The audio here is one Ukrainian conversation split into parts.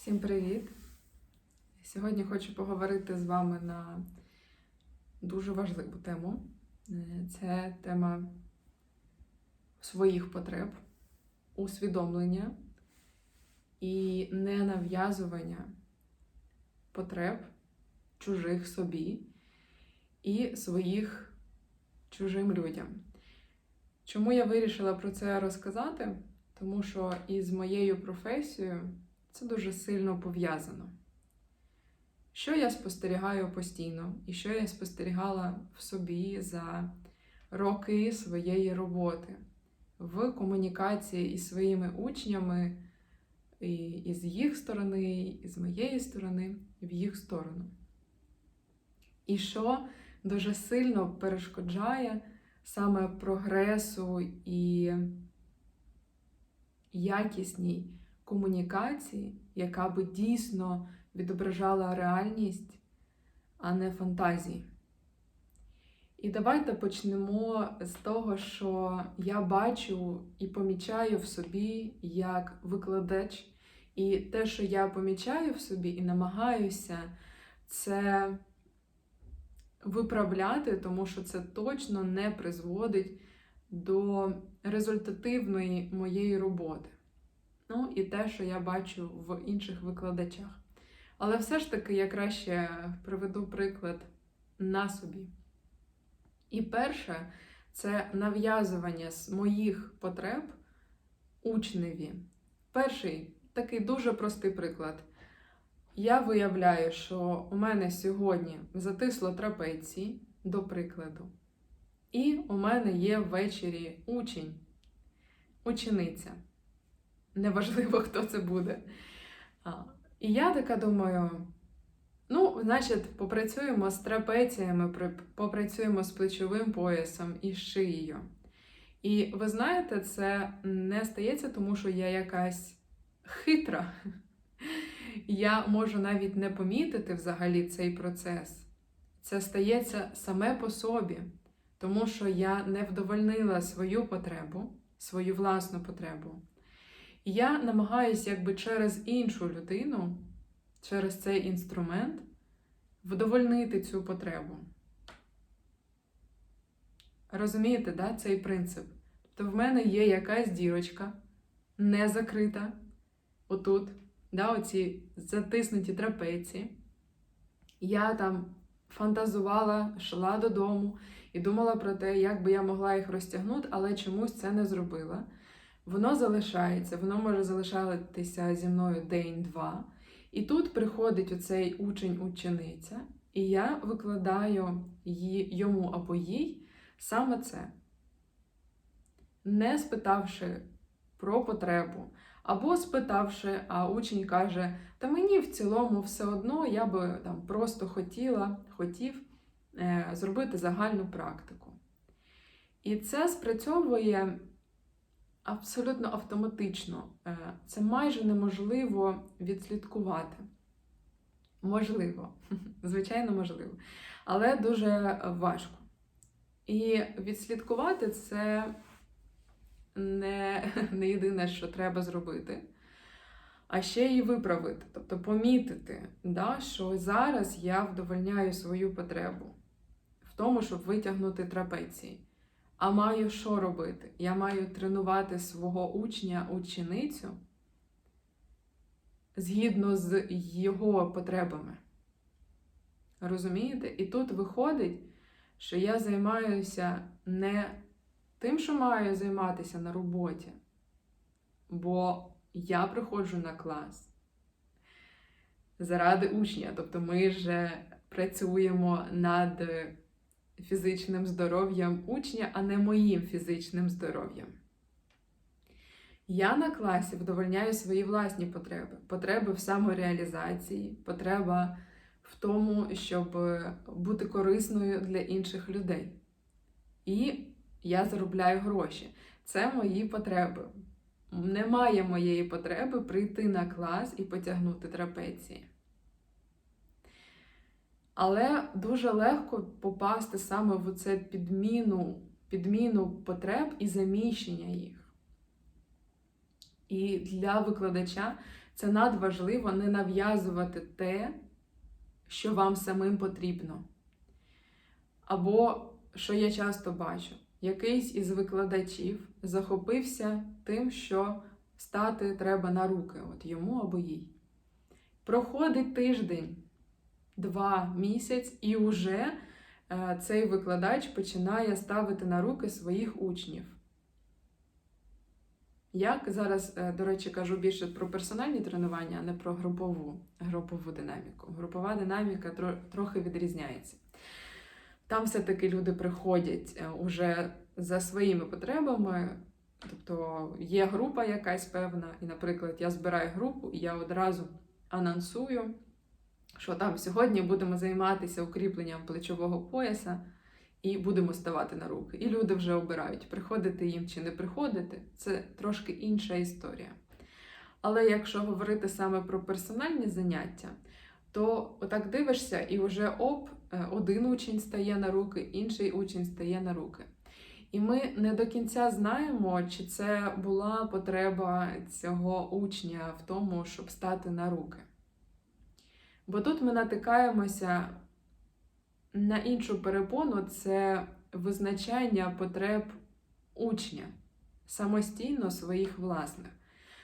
Всім привіт! Сьогодні хочу поговорити з вами на дуже важливу тему. Е, Це тема своїх потреб, усвідомлення і ненав'язування потреб чужих собі і своїх чужим людям. Чому я вирішила про це розказати? Тому що із моєю професією це дуже сильно пов'язано. Що я спостерігаю постійно, і що я спостерігала в собі за роки своєї роботи в комунікації із своїми учнями, і, і з їх сторони, і з моєї сторони, в їх сторону. І що дуже сильно перешкоджає саме прогресу і якісній комунікації, яка би дійсно відображала реальність, а не фантазії. І давайте почнемо з того, що я бачу і помічаю в собі як викладач, і те, що я помічаю в собі і намагаюся це виправляти, тому що це точно не призводить до результативної моєї роботи. Ну і те, що я бачу в інших викладачах. Але все ж таки я краще приведу приклад на собі. І перше, це нав'язування з моїх потреб учневі. Перший такий дуже простий приклад. Я виявляю, що у мене сьогодні затисло трапеції, до прикладу, і у мене є ввечері учень, учениця. Неважливо, хто це буде. І я така думаю: ну, значить, попрацюємо з трапеціями, попрацюємо з плечовим поясом і шиєю. І ви знаєте, це не стається, тому що я якась хитра. Я можу навіть не помітити взагалі цей процес. Це стається саме по собі, тому що я не вдовольнила свою потребу, свою власну потребу. І я намагаюся якби через іншу людину, через цей інструмент, вдовольнити цю потребу. Розумієте, да, цей принцип? Тобто в мене є якась дірочка, не закрита, отут, да, оці затиснуті трапеції. Я там фантазувала, йшла додому і думала про те, як би я могла їх розтягнути, але чомусь це не зробила. Воно залишається, воно може залишатися зі мною день-два. І тут приходить оцей учень-учениця, і я викладаю йому або їй саме це, не спитавши про потребу, або спитавши, а учень каже: Та мені в цілому все одно я би там просто хотіла, хотів е, зробити загальну практику. І це спрацьовує абсолютно автоматично. Е, Це майже неможливо відслідкувати. Можливо, звичайно, можливо, але дуже важко. І відслідкувати це не, не єдине, що треба зробити, а ще й виправити, тобто помітити, да, що зараз я вдовольняю свою потребу в тому, щоб витягнути трапеції. А маю що робити? Я маю тренувати свого учня, ученицю згідно з його потребами. Розумієте? І тут виходить, що я займаюся не тим, що маю займатися на роботі, бо я приходжу на клас заради учня. Тобто ми ж працюємо над фізичним здоров'ям учня, а не моїм фізичним здоров'ям. Я на класі вдовольняю свої власні потреби. Потреби в самореалізації, потреба в тому, щоб бути корисною для інших людей. І я заробляю гроші. Це мої потреби. Немає моєї потреби прийти на клас і потягнути трапеції. Але дуже легко попасти саме в це підміну, підміну потреб і заміщення їх. І для викладача Це надважливо не нав'язувати те, що вам самим потрібно. Або, що я часто бачу, якийсь із викладачів захопився тим, що стати треба на руки, от йому або їй. Проходить тиждень, два місяць, і вже е, цей викладач починає ставити на руки своїх учнів. Як зараз, е, до речі, кажу більше про персональні тренування, а не про групову, групову динаміку. Групова динаміка трохи відрізняється. Там все-таки люди приходять е, уже за своїми потребами, тобто є група якась певна, і, наприклад, я збираю групу, і я одразу анонсую, що там сьогодні будемо займатися укріпленням плечового пояса і будемо ставати на руки. І люди вже обирають, приходити їм чи не приходити. Це трошки інша історія. Але якщо говорити саме про персональні заняття, то отак дивишся, і вже оп, е, один учень стає на руки, інший учень стає на руки. І ми не до кінця знаємо, чи це була потреба цього учня в тому, щоб стати на руки. Бо тут ми натикаємося на іншу перепону це визначання потреб учня самостійно своїх власних.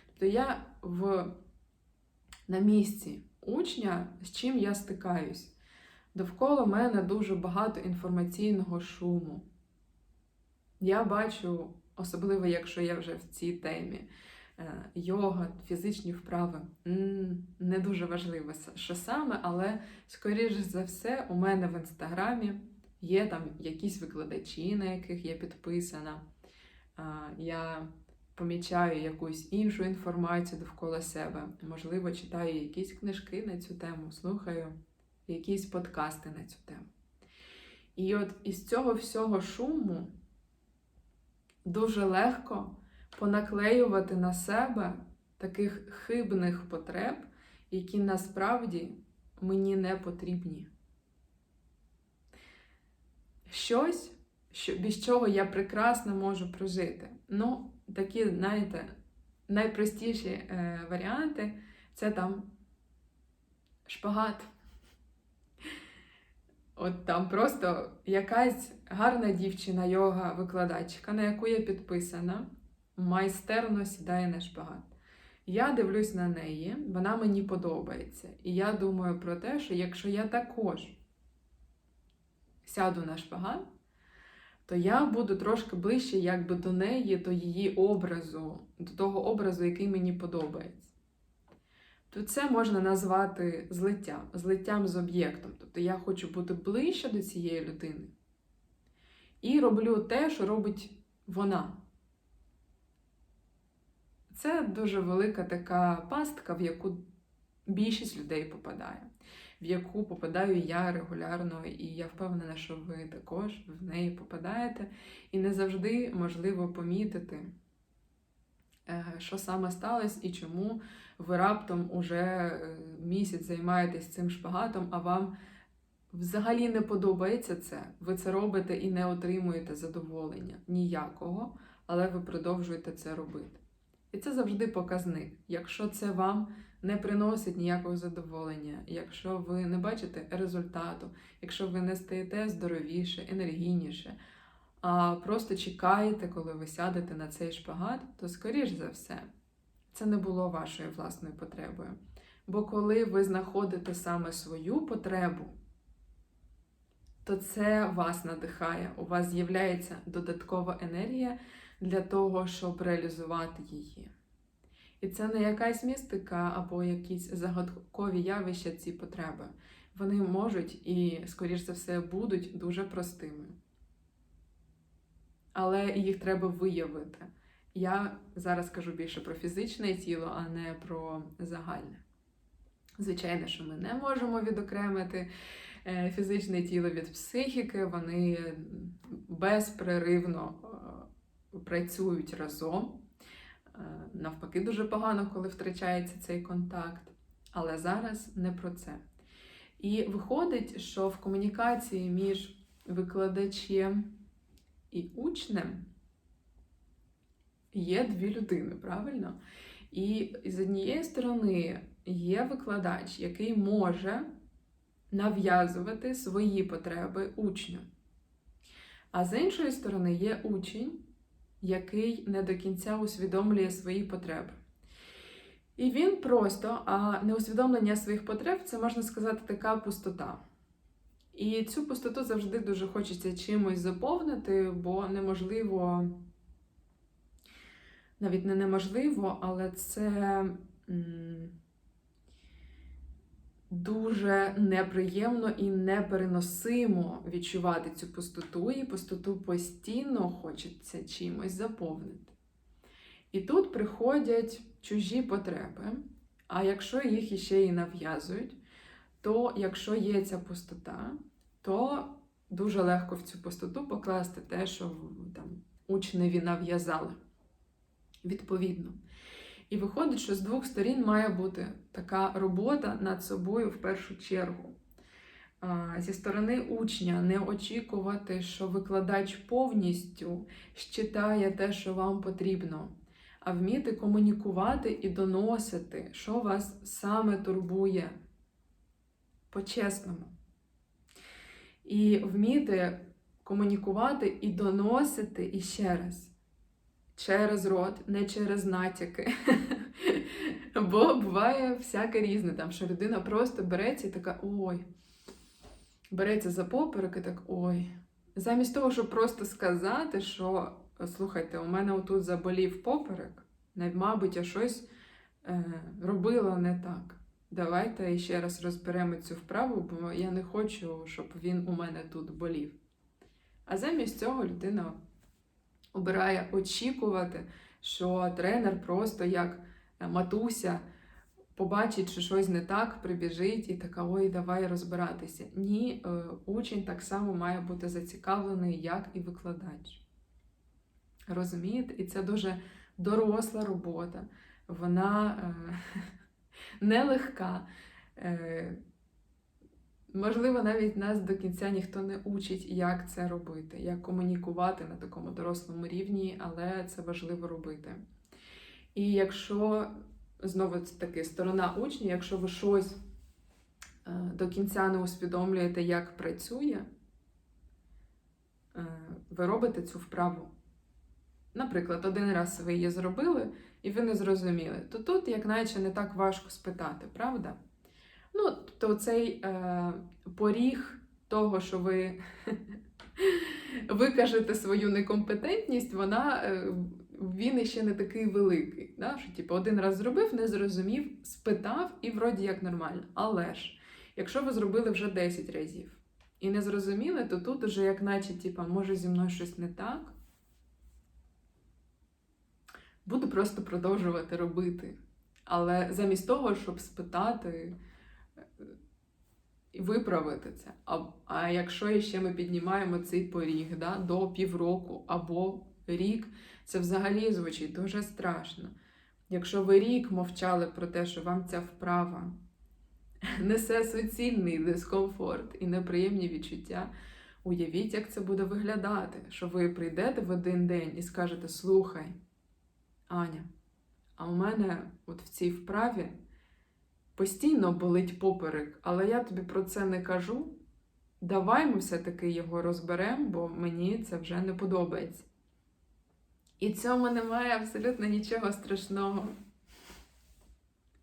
Тобто я в, на місці учня, з чим я стикаюсь. Довкола мене дуже багато інформаційного шуму. Я бачу, особливо якщо я вже в цій темі, йога, фізичні вправи. Не дуже важливо, що саме, але, скоріш за все, у мене в інстаграмі є там якісь викладачі, на яких я підписана. Я помічаю якусь іншу інформацію довкола себе. Можливо, читаю якісь книжки на цю тему, слухаю якісь подкасти на цю тему. І от із цього всього шуму дуже легко понаклеювати на себе таких хибних потреб, які насправді мені не потрібні. Щось, що, без чого я прекрасно можу прожити. Ну, такі, знаєте, найпростіші е, варіанти це там шпагат. От там просто якась гарна дівчина, йога-викладачка, на яку я підписана, майстерно сідає на шпагат. Я дивлюсь на неї, вона мені подобається. І я думаю про те, що якщо я також сяду на шпагат, то я буду трошки ближче якби до неї, до її образу, до того образу, який мені подобається. То це можна назвати злиттям, злиттям з об'єктом. Тобто я хочу бути ближче до цієї людини і роблю те, що робить вона. Це дуже велика така пастка, в яку більшість людей попадає, в яку попадаю я регулярно, і я впевнена, що ви також в неї попадаєте. І не завжди можливо помітити, е, що саме сталося і чому ви раптом уже е, місяць займаєтесь цим шпагатом, а вам взагалі не подобається це. Ви це робите і не отримуєте задоволення ніякого, але ви продовжуєте це робити. І це завжди показник. Якщо це вам не приносить ніякого задоволення, якщо ви не бачите результату, якщо ви не стаєте здоровіше, енергійніше, а просто чекаєте, коли ви сядете на цей шпагат, то скоріш за все це не було вашою власною потребою. Бо коли ви знаходите саме свою потребу, то це вас надихає. У вас з'являється додаткова енергія для того, щоб реалізувати її. І це не якась містика або якісь загадкові явища ці потреби. Вони можуть і, скоріш за все, будуть дуже простими. Але їх треба виявити. Я зараз кажу більше про фізичне тіло, а не про загальне. Звичайно, що ми не можемо відокремити е, фізичне тіло від психіки, вони безперервно е, працюють разом. Е, Навпаки, дуже погано, коли втрачається цей контакт. Але зараз не про це. І виходить, що в комунікації між викладачем і учнем є дві людини, правильно? І з однієї сторони є викладач, який може нав'язувати свої потреби учню. А з іншої сторони є учень, який не до кінця усвідомлює свої потреби. І він просто, а неусвідомлення своїх потреб це можна сказати така пустота. І цю пустоту завжди дуже хочеться чимось заповнити, бо неможливо, навіть не неможливо, але це дуже неприємно і непереносимо відчувати цю пустоту, і пустоту постійно хочеться чимось заповнити. І тут приходять чужі потреби, а якщо їх іще і нав'язують, то якщо є ця пустота, то дуже легко в цю пустоту покласти те, що там учневі нав'язали. Відповідно. І виходить, що з двох сторін має бути така робота над собою в першу чергу. Зі сторони учня не очікувати, що викладач повністю щитає те, що вам потрібно, а вміти комунікувати і доносити, що вас саме турбує по-чесному. І вміти комунікувати і доносити іще раз. Через рот, не через натяки. Бо буває всяке різне, там, що людина просто береться і така ой. Береться за поперек і так ой. Замість того, щоб просто сказати, що слухайте, у мене отут заболів поперек, мабуть, я щось е, робила не так. Давайте ще раз розберемо цю вправу, бо я не хочу, щоб він у мене тут болів. А замість цього людина обирає очікувати, що тренер просто як матуся побачить, що щось не так, прибіжить і така, ой, давай розбиратися. Ні, е, учень так само має бути зацікавлений, як і викладач. Розумієте? І це дуже доросла робота. Вона е, нелегка. Е, Можливо, навіть нас до кінця ніхто не учить, як це робити, як комунікувати на такому дорослому рівні, але це важливо робити. І якщо, знову таки, сторона учня, якщо ви щось е, до кінця не усвідомлюєте, як працює, е, ви робите цю вправу. Наприклад, один раз ви її зробили, і ви не зрозуміли, то тут, як наче, не так важко спитати, правда? Ну, то цей е, поріг того, що ви викажете свою некомпетентність, вона, е, він іще не такий великий. Да? Що, типу, один раз зробив, не зрозумів, спитав і вроді як нормально. Але ж, якщо ви зробили вже 10 разів і не зрозуміли, то тут уже як наче, типу, може зі мною щось не так. Буду просто продовжувати робити. Але замість того, щоб спитати виправити це. А а якщо ще ми піднімаємо цей поріг да, до півроку або рік, це взагалі звучить дуже страшно. Якщо ви рік мовчали про те, що вам ця вправа несе суцільний дискомфорт і неприємні відчуття, уявіть, як це буде виглядати, що ви прийдете в один день і скажете: Слухай, Аня, а у мене от в цій вправі постійно болить поперек, але я тобі про це не кажу. Давай ми все-таки його розберемо, бо мені це вже не подобається. І цьому немає абсолютно нічого страшного.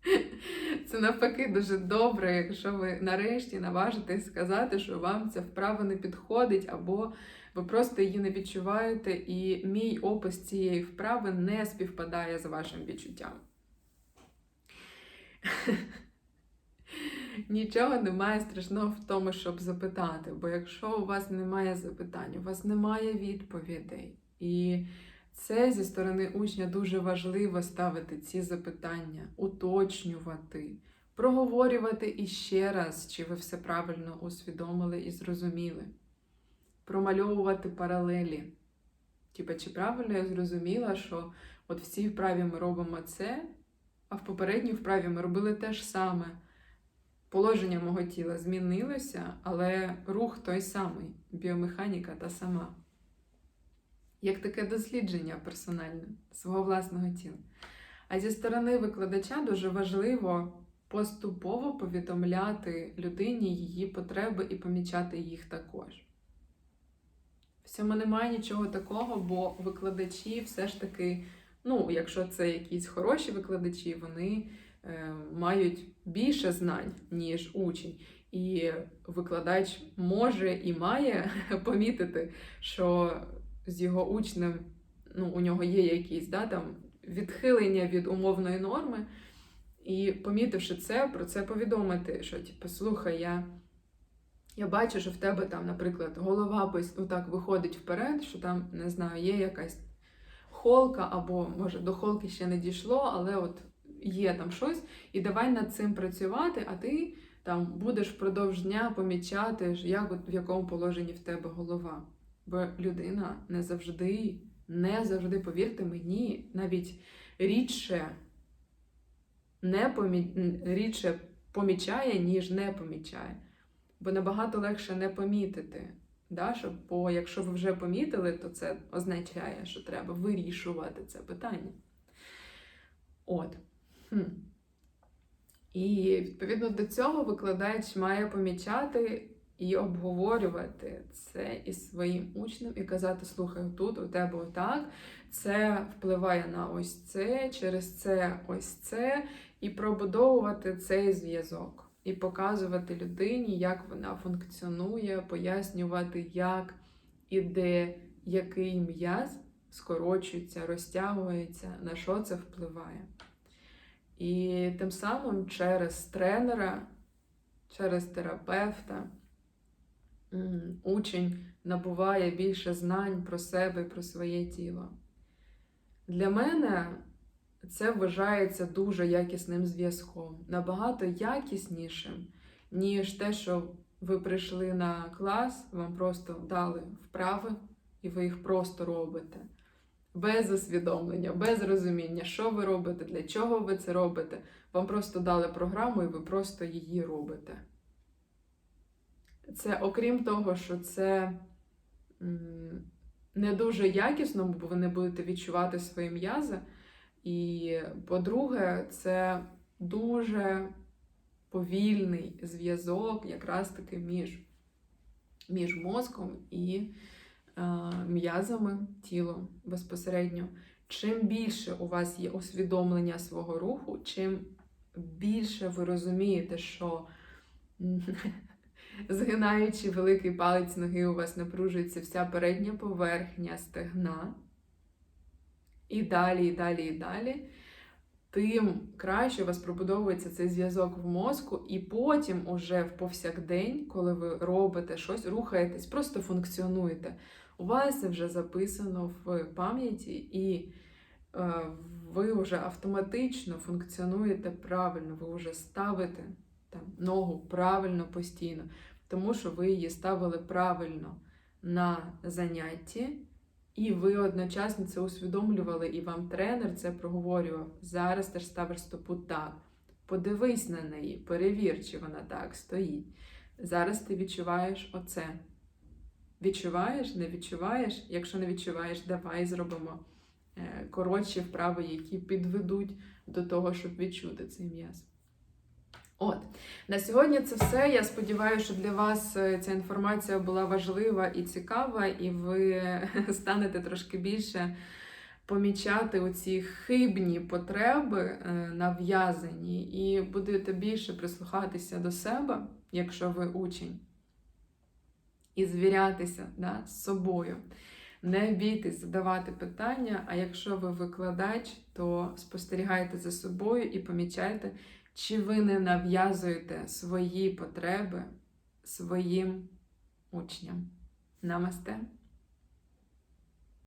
Це навпаки дуже добре, якщо ви нарешті наважитесь сказати, що вам ця вправа не підходить, або ви просто її не відчуваєте, і мій опис цієї вправи не співпадає з вашим відчуттям. Нічого немає страшного в тому, щоб запитати. Бо якщо у вас немає запитань, у вас немає відповідей. І це зі сторони учня дуже важливо ставити ці запитання, уточнювати, проговорювати іще раз, чи ви все правильно усвідомили і зрозуміли, промальовувати паралелі. Типа, чи правильно я зрозуміла, що от в цій вправі ми робимо це, а в попередній вправі ми робили те ж саме. Положення мого тіла змінилося, але рух той самий, біомеханіка та сама. Як таке дослідження персональне свого власного тіла. А зі сторони викладача дуже важливо поступово повідомляти людині її потреби і помічати їх також. В цьому немає нічого такого, бо викладачі все ж таки, ну, якщо це якісь хороші викладачі, вони е, мають більше знань, ніж учень. І викладач може і має помітити, що з його учнем ну, у нього є якісь да, там, відхилення від умовної норми, і помітивши це, про це повідомити, що типу, слухай, я, я бачу, що в тебе там, наприклад, голова пос- отак виходить вперед, що там, не знаю, є якась холка, або може до холки ще не дійшло, але от є там щось, і давай над цим працювати, а ти там будеш впродовж дня помічати, як от в якому положенні в тебе голова. Бо людина не завжди, не завжди, повірте мені, навіть рідше не помі... рідше помічає, ніж не помічає. Бо набагато легше не помітити. Да? Що, бо якщо ви вже помітили, то це означає, що треба вирішувати це питання. От. Хм. І відповідно до цього викладач має помічати і обговорювати це із своїм учнем і казати: слухай, тут у тебе отак, це впливає на ось це, через це ось це, і пробудовувати цей зв'язок, і показувати людині, як вона функціонує, пояснювати, як і де який м'яз скорочується, розтягується, на що це впливає. І тим самим через тренера, через терапевта учень набуває більше знань про себе про своє тіло. Для мене це вважається дуже якісним зв'язком, набагато якіснішим, ніж те, що ви прийшли на клас, вам просто дали вправи, і ви їх просто робите. Без усвідомлення, без розуміння, що ви робите, для чого ви це робите. Вам просто дали програму, і ви просто її робите. Це окрім того, що це не дуже якісно, бо ви не будете відчувати свої м'язи. І, по-друге, це дуже повільний зв'язок якраз таки між, між мозком і е, м'язами тілом безпосередньо. Чим більше у вас є усвідомлення свого руху, чим більше ви розумієте, що згинаючи великий палець ноги, у вас напружується вся передня поверхня стегна, і далі, і далі, і далі, тим краще у вас пробудовується цей зв'язок в мозку, і потім, уже в повсякдень, коли ви робите щось, рухаєтесь, просто функціонуєте. У вас це вже записано в пам'яті, і е, ви вже автоматично функціонуєте правильно, ви вже ставите там, ногу правильно постійно, тому що ви її ставили правильно на занятті. І ви одночасно це усвідомлювали, і вам тренер це проговорював. Зараз ти ж ставиш стопу так. Подивись на неї, перевір, чи вона так стоїть. Зараз ти відчуваєш оце. Відчуваєш, не відчуваєш? Якщо не відчуваєш, давай зробимо е, коротші вправи, які підведуть до того, щоб відчути цей м'яз. От, на сьогодні це все. Я сподіваюся, що для вас е, ця інформація була важлива і цікава, і ви станете трошки більше помічати оці хибні потреби е, нав'язані, і будете більше прислухатися до себе, якщо ви учень, і звірятися да, з собою. Не бійтесь задавати питання, а якщо ви викладач, то спостерігайте за собою і помічайте, чи ви не нав'язуєте свої потреби своїм учням. Намасте!